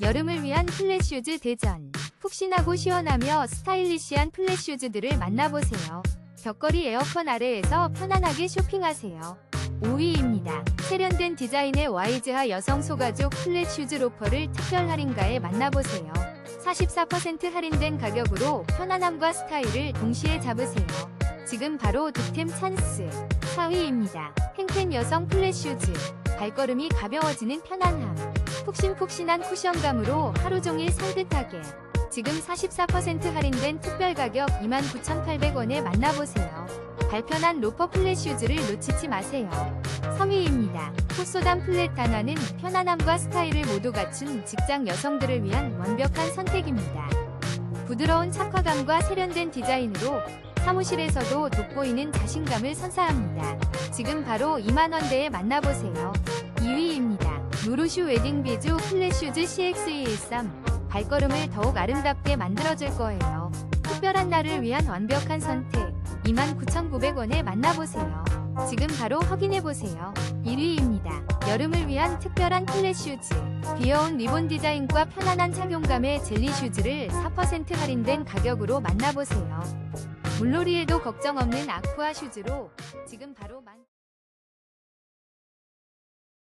여름을 위한 플랫슈즈 대전. 푹신하고 시원하며 스타일리시한 플랫슈즈들을 만나보세요. 벽걸이 에어컨 아래에서 편안하게 쇼핑하세요. 5위입니다. 세련된 디자인의 와이즈하 여성 소가죽 플랫슈즈 로퍼를 특별 할인가에 만나보세요. 44% 할인된 가격으로 편안함과 스타일을 동시에 잡으세요. 지금 바로 득템 찬스. 4위입니다. 팽팽 여성 플랫슈즈. 발걸음이 가벼워지는 편안함. 푹신푹신한 쿠션감으로 하루 종일 살듯하게. 지금 44% 할인된 특별 가격 29,800원에 만나보세요. 발편한 로퍼 플랫 슈즈를 놓치지 마세요. 3위입니다. 호소단 플랫 단화는 편안함과 스타일을 모두 갖춘 직장 여성들을 위한 완벽한 선택입니다. 부드러운 착화감과 세련된 디자인으로 사무실에서도 돋보이는 자신감을 선사합니다. 지금 바로 2만원대에 만나보세요. 2위 누르슈 웨딩 비주 플랫 슈즈 CX213 발걸음을 더욱 아름답게 만들어줄 거예요. 특별한 날을 위한 완벽한 선택 29,900원에 만나보세요. 지금 바로 확인해보세요. 1위입니다. 여름을 위한 특별한 플랫 슈즈 귀여운 리본 디자인과 편안한 착용감의 젤리 슈즈를 4% 할인된 가격으로 만나보세요. 물놀이에도 걱정 없는 아쿠아 슈즈로 지금 바로 만...